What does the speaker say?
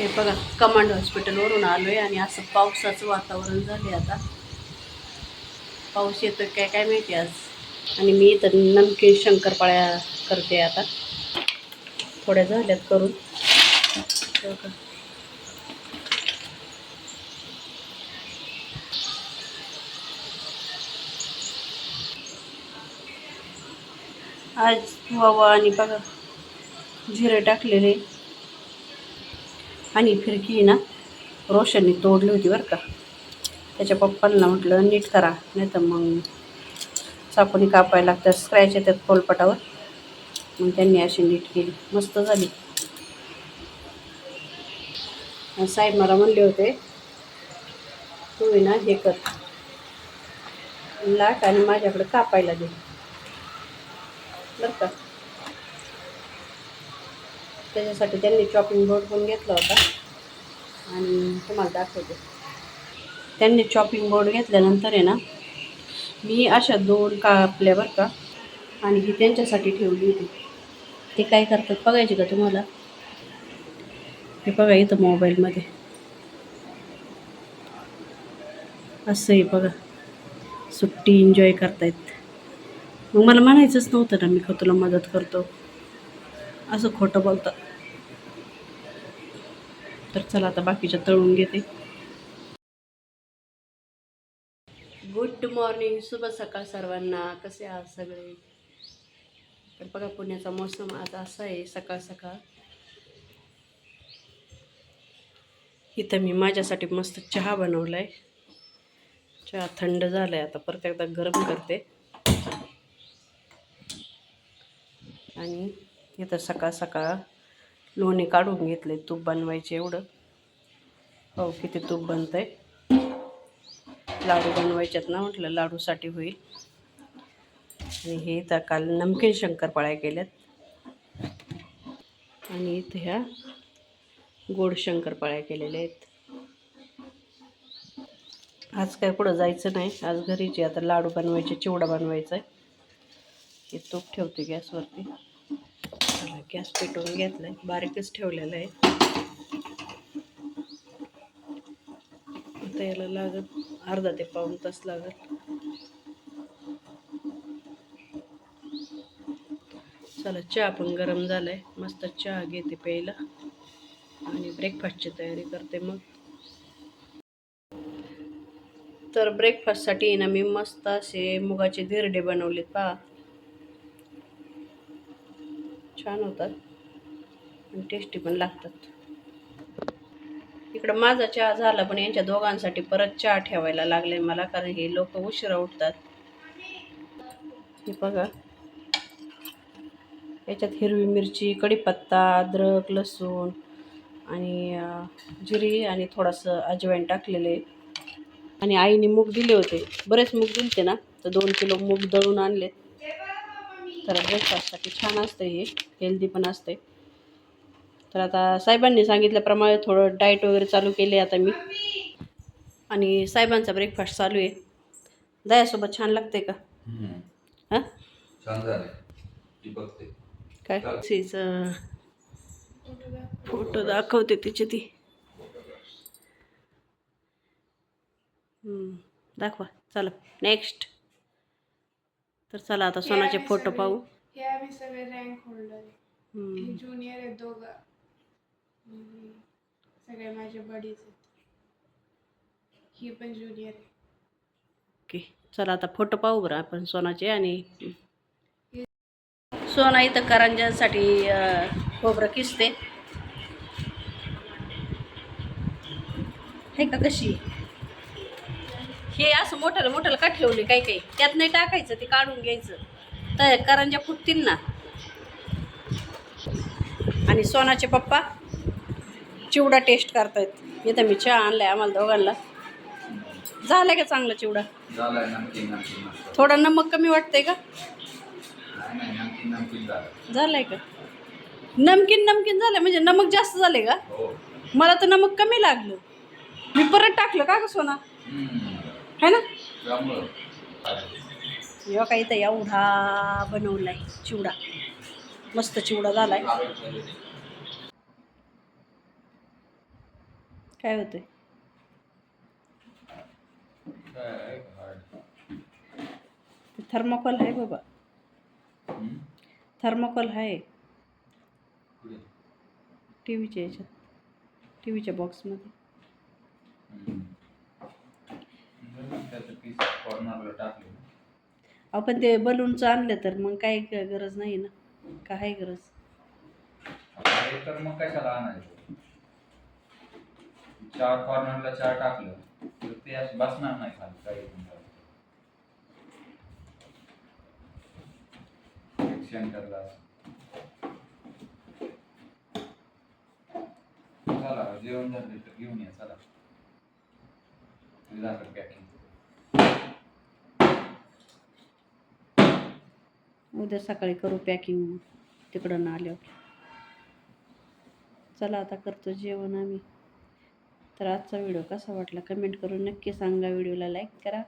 हे बघा कमांड हॉस्पिटलवरून आलो आहे आणि असं पावसाचं वातावरण झाले आता. पाऊस येतो काय काय माहिती आज? आणि मी इथं नमकीन शंकरपाळ्या करते आता. थोड्या झाल्यात करून. आज वावा आणि बघा जिरे टाकलेले. आणि फिरकी ना रोशनने तोडली होती बरं का. त्याच्या पप्पांना म्हटलं नीट करा नाही तर मग चाकूनी कापायला लागतात स्क्रॅच येतात पोलपटावर मग त्यांनी अशी नीट केली. मस्त झाली. साहेब मला म्हणले होते तू ना हे कर. लाट आणि माझ्याकडे कापायला दे. बरं का. त्याच्यासाठी त्यांनी चॉपिंग बोर्ड पण घेतला होता. आणि तुम्हाला दाखवते. त्यांनी चॉपिंग बोर्ड घेतल्यानंतर आहे ना मी अशा दोन कापल्या बरं का आणि ही त्यांच्यासाठी ठेवली होती. ते काय करतात बघायचे का तुम्हाला? हे बघा इथं मोबाईलमध्ये. असं आहे बघा. सुट्टी एन्जॉय करतायत. मग मला म्हणायचंच नव्हतं ना मी का तुला मदत करतो? असं खोटं बोलतं तर चला आता बाकीच्या तळून घेते. गुड मॉर्निंग शुभ सकाळ सर्वांना. कसे आहात सगळे? तर बघा पुण्याचा मोसम आज असा आहे सकाळ सकाळ. इथं मी माझ्यासाठी मस्त चहा बनवला आहे चहा थंड झाला आहे आता परत एकदा गरम करते. आणि इथं सकाळ सकाळ लोणी काढून घेतले तूप बनवायचे एवढं. हो किती तूप बनतंय. लाडू बनवायच्यात ना म्हटलं लाडूसाठी होईल. आणि हे इथं काल नमकीन शंकरपाळ्या केल्यात. आणि इथं ह्या गोड शंकरपाळ्या केलेल्या आहेत. आज काय कुठं जायचं नाही. आज घरीचे आता लाडू बनवायचे चिवडा बनवायचा आहे. हे तूप ठेवते गॅसवरती. गॅस पेटवून घेतला आहे बारीकच ठेवलेला आहे. आता याला लागत अर्धा ते पाऊण तास लागत चला चहा पण गरम झालाय. मस्त चहा घेते प्यायला. आणि ब्रेकफास्टची तयारी करते मग. तर ब्रेकफास्टसाठी ना मी मस्त असे मुगाचे धिरडे बनवलेत पहा. छान होतात. आणि टेस्टी पण लागतात. इकडं माझा चहा झाला पण यांच्या दोघांसाठी परत चहा ठेवायला लागले मला कारण हे लोक उशिरा उठतात. हे बघा. याच्यात हिरवी मिरची कढीपत्ता अद्रक लसूण आणि जिरी आणि थोडंसं अजवाईन टाकलेले. आणि आईने मूग दिले होते. बरेच मूग दिलते ना? तर दोन किलो मूग दळून आणले तर ब्रेकफास्टसाठी छान असतं हे. हेल्दी पण असते तर आता साहेबांनी सांगितल्याप्रमाणे थोडं डाएट वगैरे चालू केले आता मी. आणि साहेबांचा ब्रेकफास्ट चालू आहे. दह्यासोबत छान लागते का? हां? काय? तिचं फोटो दाखवते तिचे ती. दाखवा. चला. नेक्स्ट तर चला आता सोनाचे फोटो पाहू. हे आम्ही सगळे रँक होल्डर आहे. हे ज्युनियर आहेत दोघं. आणि सगळे माझे बडीज आहेत. ही पण ज्युनियर आहे. ओके. चला आता फोटो पाहू बरं आपण सोनाचे आणि सोना इथं करंजासाठी खोबरं किसते. हे का कशी? हे असं मोठ्याला मोठ्याला का ठेवले काही काही त्यात नाही टाकायचं ते काढून घ्यायचं. तर करंजा फुटतील ना आणि सोनाचे पप्पा चिवडा टेस्ट करतायत. इथं मी चहा आणलाय आम्हाला दोघांना. झालाय का चांगला चिवडा? झालाय थोडा नमक कमी वाटतंय का? झालं. झालंय का? नमकीन नमकीन झालंय. म्हणजे नमक जास्त झाले का? हो. मला तर नमक कमी लागलं. मी परत टाकलं का ग सोना. है ना? जेव्हा काही तर एवढा बनवलाय चिवडा. मस्त चिवडा झालाय. काय होतंय? थर्माकोल आहे बाबा? थर्माकोल आहे. टी व्हीच्या याच्यात. टी व्हीच्या बॉक्समध्ये त्याचं पीस कॉर्नरला टाकले आपण ते बलूनचं आणलं तर मग काही गरज नाही ना काय गरज तर मग कशाला आणायचं चार कॉर्नरला चार टाकलं तर ते असं बसणार नाही खाली काही पण एक सेंटरला असं. चला जेवण झालं तर घेऊन या चला झालं पॅकिंग उद्या सकाळी करू पॅकिंग तिकडं ना आल्यावर. चला आता करतो जेवण आम्ही. तर आजचा व्हिडिओ कसा वाटला कमेंट करून नक्की सांगा. व्हिडिओला लाईक करा.